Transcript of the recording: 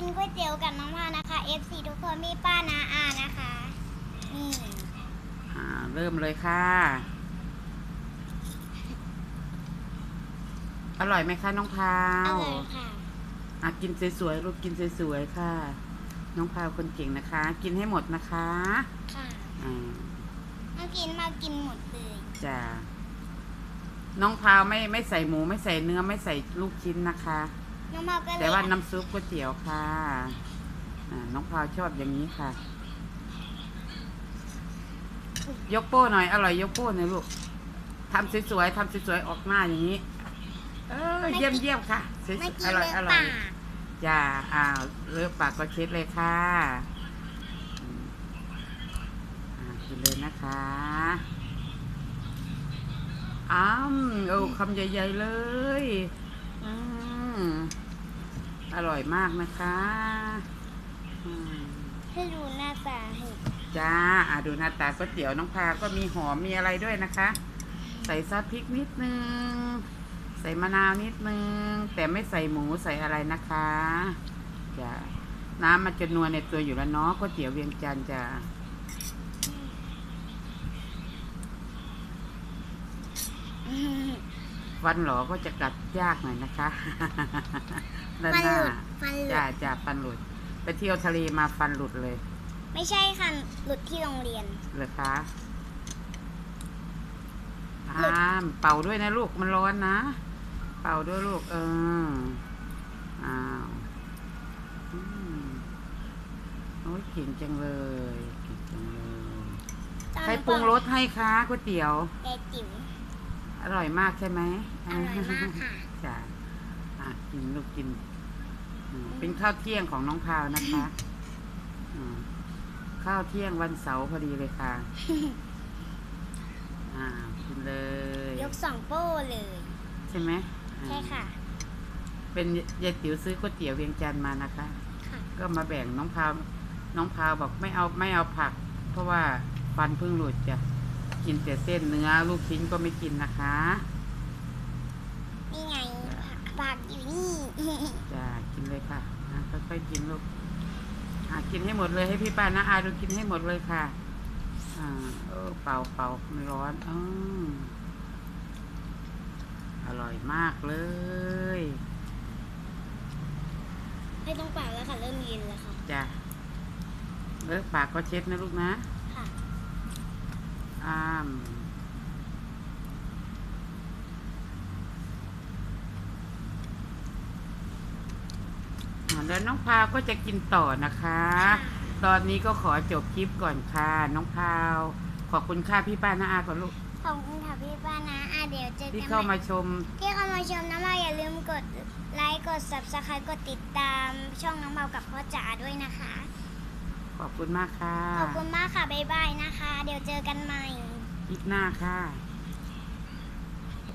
กินก๋วยเตี๋ยวกับน้องพาวนะคะ FC ทุกคนมีป้านาอานะคะ นี่อ่าเริ่มเลยค่ะ อร่อยไหมคะน้องพาอวร่อยค่ะอะกินสวยๆลูกกินสวยๆค่ะ น้องพาวคนเก่งนะคะ กินให้หมดนะคะค่ะอ่าน้องกินมากินหมดเลยจ้ะน้องพาวไม่ไม่ใส่หมูไม่ใส่เนื้อไม่ใส่ลูกชิ้นนะคะ น้องพาวก็เลยแต่ว่าน้ำซุปก๋วยเตี๋ยวค่ะอ่าน้องพาวชอบอย่างนี้ค่ะ ยกโป้หน่อย อร่อยยกโป้หน่อยลูกทำสวยๆทำสวยๆออกหน้าอย่างนี้ เออเยี่ยมเยี่ยมๆค่ะสวยไม่ๆกิอนร่อยเลยอร่อป่ายจ้าอ้าวเลือกปากก็เช็ดเลยค่ะอืมอ่ากินเลยนะคะอ้ามโอ้คำใหญ่ๆเลยอืม อร่อยมากนะคะอืมให้ดูหน้าตาให้จ้าอะดูหน้าตาก๋วยเตี๋ยวน้องพาก็มีหอมมีอะไรด้วยนะคะ ใส่ซอสพริกนิดนึง ใส่มะนาวนิดนึง แต่ไม่ใส่หมูใส่อะไรนะคะจ้าน้ำมันจะนัวในตัวอยู่แล้วเนาะก๋วยเตี๋ยวเวียงจันทร์จ้า ฟันหลอก็จะกัดยากหน่อยนะคะด้านฟันหหน้าลุดฟันหลุจ้าดจ้าฟันหลุด ไปเที่ยวทะเลมาฟันหลุดเลยไม่ใช่ค่ะ หลุดที่โรงเรียน เหรอคะอามเป่าด้วยนะลูกมันร้อนนะ เป่าด้วยลูก เอออ้าวอืมโอ้ยเก่งจังเลยเก่งจังเลยใครปรุงรสให้คะก๋วยเตี๋ยว ยายจิ๋ว อร่อยมากใช่ไหมอร่อยมากค่ะจ้ะอะกินลูกกินอืมเป็นข้าวเที่ยงของน้องพาวนะคะอืมข้าวเที่ยงวันเสาร์พอดีเลยค่ะ อ่ากินเลย ยกสองโป้เลยใช่ไหมอ่าใช่ค่ะ เป็นยายติ๋วซื้อก๋วยเตี๋ยวเวียงจันทร์มานะคะ ค่ะ ก็มาแบ่งน้องพาวน้องพาวบอกไม่เอาไม่เอาผัก เพราะว่าฟันเพิ่งหลุดจะ กินแต่เส้นเนื้อ ลูกชิ้นก็ไม่กินนะคะ นี่ไงผักผักอยู่นี่จ้ากินเลยค่ะนะค่อยๆกินลูกอ่ากินให้หมดเลยให้พี่ป้านะอาดูกินให้หมดเลยค่ะ อ่าเออเป่าเป่ามันร้อนอออร่อยมากเลยไม่ต้องเปล่าแล้วค่ะเริ่มเย็นแล้วค่ะจ้ะเลิกปากก็เช็ดนะลูกนะ ค่ะอ้ามอ่าแล้วน้องพาวก็จะกินต่อนะคะ ตอนนี้ก็ขอจบคลิปก่อนค่ะ น้องพาว ขอบคุณค่ะพี่ป้าน้าอาก่อนลูก ขอบคุณค่ะพี่ป้านะอะเดี๋ยวเจอที่กันเข้าใหม่มาชม ที่เข้ามาชมน้ำเมาอย่าลืมกดไลค์ กด subscribe กดติดตามช่องน้ำเมากับพ่อจ๋าด้วยนะคะ ขอบคุณมากค่ะ ขอบคุณมากค่ะ บ๊ายบายนะคะ เดี๋ยวเจอกันใหม่คลิปหน้าค่ะ